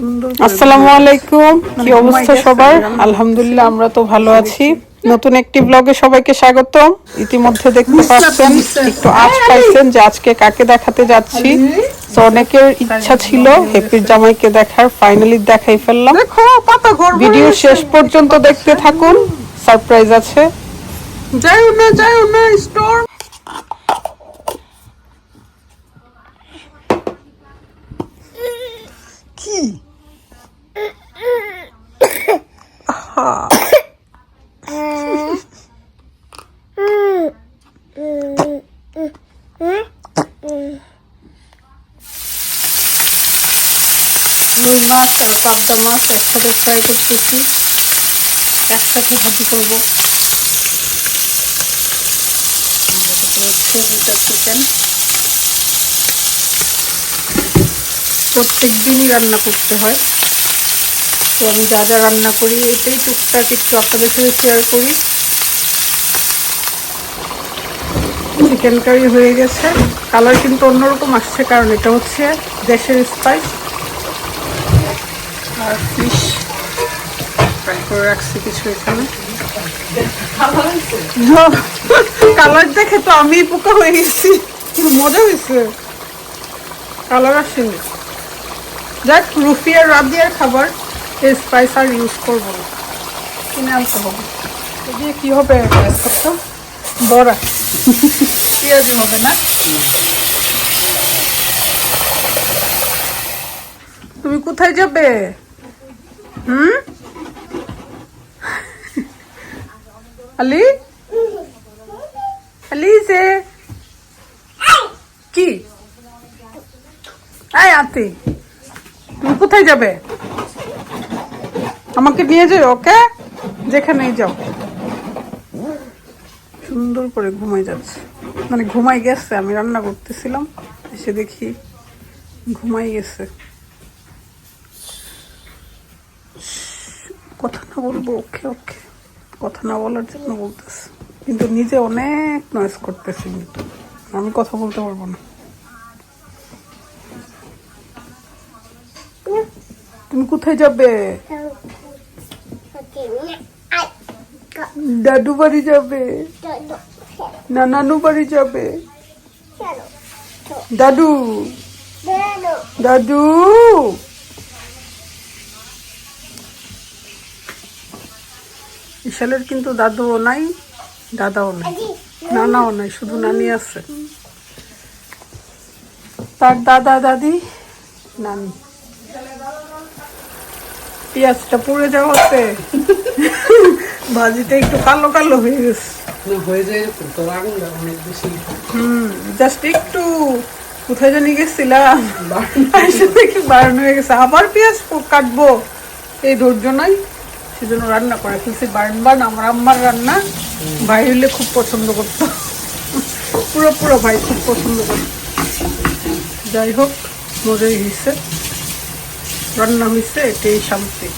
সুন্দর আসসালামু আলাইকুম। কি মানে অবস্থা ঘুমাই সবার? আলহামদুলিল্লাহ আমরা তো ভালো আছি। নতুন একটি ব্লগে সবাইকে স্বাগতম। ইতিমধ্যে দেখতে পাচ্ছেন একটু আজ পাইছেন যে আজকে কাকে দেখাতে যাচ্ছি। তো অনেকের ইচ্ছা ছিল হেপির জামাইকে দেখার ফাইনালি দেখাই ফেললাম। দেখো পাতা ঘর ভিডিও শেষ পর্যন্ত দেখতে থাকুন। সারপ্রাইজ আছে। যাইও না যাইও না স্টোর কি রুই মাছ আর পাবদা মাছ একসাথে ফ্রাই করতেছি। একসাথে ভাজি করব। হচ্ছে চিকেন প্রত্যেক দিনই রান্না করতে হয়। তো আমি যা যা রান্না করি এটাই টুকটাক একটু আপনাদের সাথে শেয়ার করি। চিকেন কারি হয়ে গেছে। কালার কিন্তু অন্যরকম আসছে, কারণ এটা হচ্ছে দেশের স্পাইস আর ফিশ রাখছি কিছু এখানে। কালার দেখে তো আমি পোকা হয়ে গেছি। মজা হয়েছে। কালার আসেনি। যাক, রুফি আর রাবিয়ার খাবার, এই স্পাইস আর ইউজ করব না। কিনে আনতে হবে? দিয়ে কি হবে? করতাম বড়া। পেঁয়াজি হবে না? তুমি কোথায় যাবে? হুম? আলি? আলিজে কি? আয় আতি তুমি কোথায় যাবে? আমাকে নিয়ে যাও, ওকে? যেখানেই যাও। সুন্দর করে ঘুমাই যাচ্ছে। মানে ঘুমাই গেছে, আমি রান্না করতেছিলাম, এসে দেখি ঘুমাই গেছে কথা না বলব? ওকে ওকে। কথা না বলার জন্য বলতেছে। কিন্তু নিজে অনেক নয়েস করতেছি কিন্তু। আমি কথা বলতে পারব না। তুমি কোথায় যাবে? দাদু বাড়ি যাবে? না, নানু বাড়ি যাবে? দাদু? দাদু? বিশালের কিন্তু দাদুও নাই দাদাও নাই নানাও নাই শুধু নানি আছে। তার দাদা দাদি নানি। পেঁয়াজটা পুড়ে যাওয়াতে ভাজিটা একটু কালো কালো হয়ে গেছে। হয়ে যায় তোর আগুনটা অনেক বেশি। হুম জাস্ট একটু কোথায় জানি গেছিলাম। দেখি বারণ হয়ে গেছে। আবার পেঁয়াজ কাটবো এই ধৈর্য নাই। সেজন্য রান্না করে ফেলছি। বার্ন আমার আম্মার রান্না ভাই হইলে খুব পছন্দ করতো। পুরো পুরো ভাই খুব পছন্দ করতো। যাই হোক, মজাই হয়েছে রান্না হয়েছে এটাই শান্তি।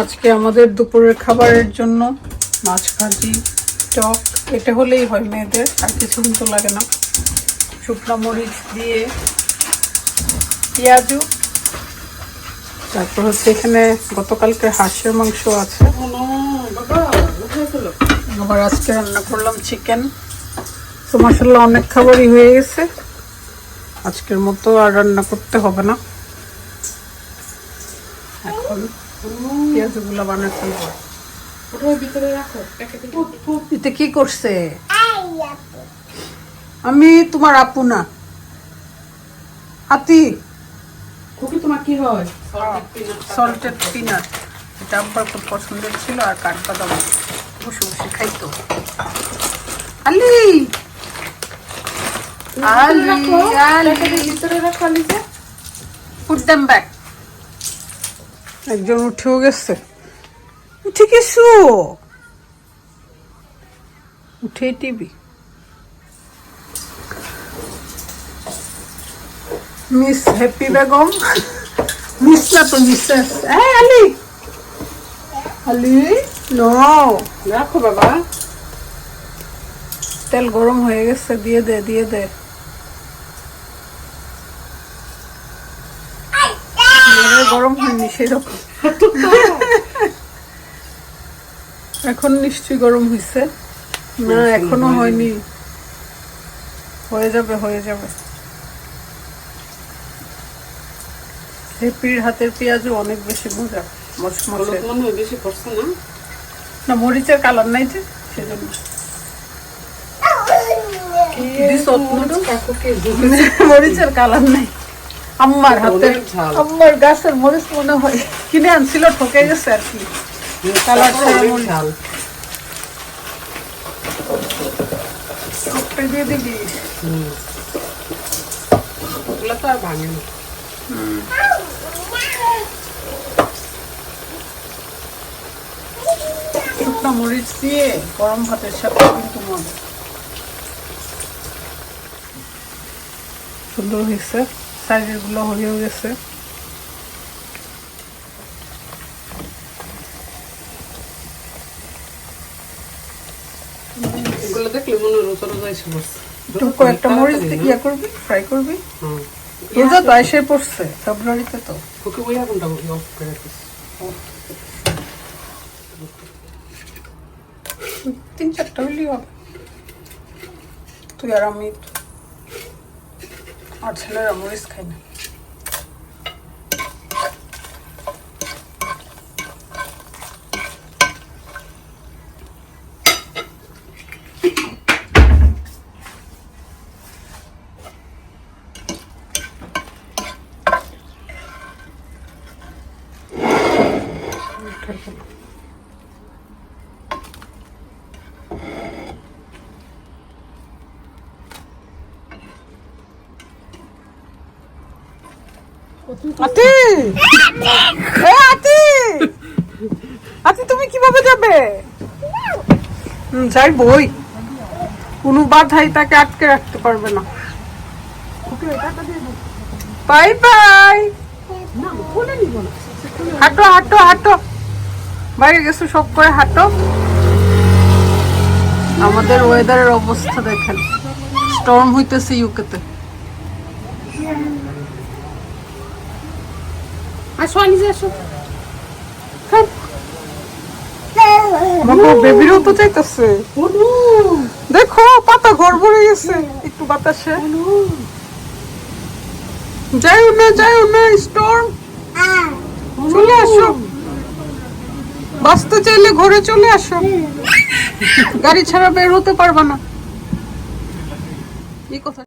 আজকে আমাদের দুপুরের খাবারের জন্য মাছ ভাজি, টক, এটা হলেই হয় মেয়েদের, আর কিছু কিন্তু লাগে না। শুকনো মরিচ দিয়ে পেঁয়াজু তারপর হচ্ছে এখানে গতকালকে হাঁসের মাংস আছে। আবার আজকে রান্না করলাম চিকেন তো মাসাল্লাহ অনেক খাবারই হয়ে গেছে। আজকের মতো আর রান্না করতে হবে না। এখন পেঁয়াজগুলো বানাতে ফেলব। কি করছে? আমি তোমার আপু না। হাতি খুবই তোমার কি হয়? সল্টেড পিনাট এটা আব্বার খুব পছন্দের ছিল আর কাঠবাদাম বসে বসে খাইতো। আলি! আলি আলি। ভিতরে রাখো আলিজা। পুট দেম ব্যাক একজন উঠেও গেছে। উঠে গেছো? উঠে TV. Miss happy Begum miss না তো মিসেস আলি আলি নো রাখো বাবা। তেল গরম হয়ে গেছে দিয়ে দে দিয়ে দে। গরম হয়নি সেরকম। এখন নিশ্চয়ই গরম হয়েছে না এখনও হয়নি। হয়ে যাবে হয়ে যাবে। হেপির হাতের পেঁয়াজও অনেক বেশি মজা মচমচে। মনে হয় বেশি পড়ছে না? না মরিচের কালার নাই যে সেজন্য। দিস অতনুডু? কাকুকে মরিচের কালার নাই। আম্মার হাতের আম্মার গাছের মরিচ মনে হয় কিনে আনছিল ঠকে গেছে আর কি। কালার ঝাল। দিয়ে দিবি। ওগুলো তো আর ভাঙে না। শুকনো মরিচ দিয়ে গরম ভাতের সাথে কিন্তু মজা। সুন্দর হয়েছে। সাইজেরগুলো হয়েও গেছে। এগুলো দেখলে মনে রোজা কয়েকটা মরিচ দিয়ে ইয়ে করবি ফ্রাই করবি? হ্যাঁ রোজা তো এসে পড়ছে ফেব্রুয়ারিতে তো। ওকে ওই আগুনটা অফ করে দিস তিন চারটা হইলেই হবে। তুই আর আমি আর ছেলেরা মরিচ খাই না। আতি! এ আতি! আতি তুমি কীভাবে যাবে? যাই বই। কোনো বাধাই তাকে আটকে রাখতে পারবে না। Bye bye! হাঁটো হাঁটো হাঁটো। বাইরে গেছো সব করে হাঁটো। আমাদের ওয়েদারের অবস্থা দেখেন। স্টর্ম হইতেছে ইউকেতে বেবিরও তো চাইতেছে। দেখো পাতা ঘর ভরে গেছে। একটু বাতাসে। যাইও না যাইও না স্টর্ম চলে আসো। বাঁচতে চাইলে ঘরে চলে আসো। গাড়ি ছাড়া বের হতে পারবা না। এই কথা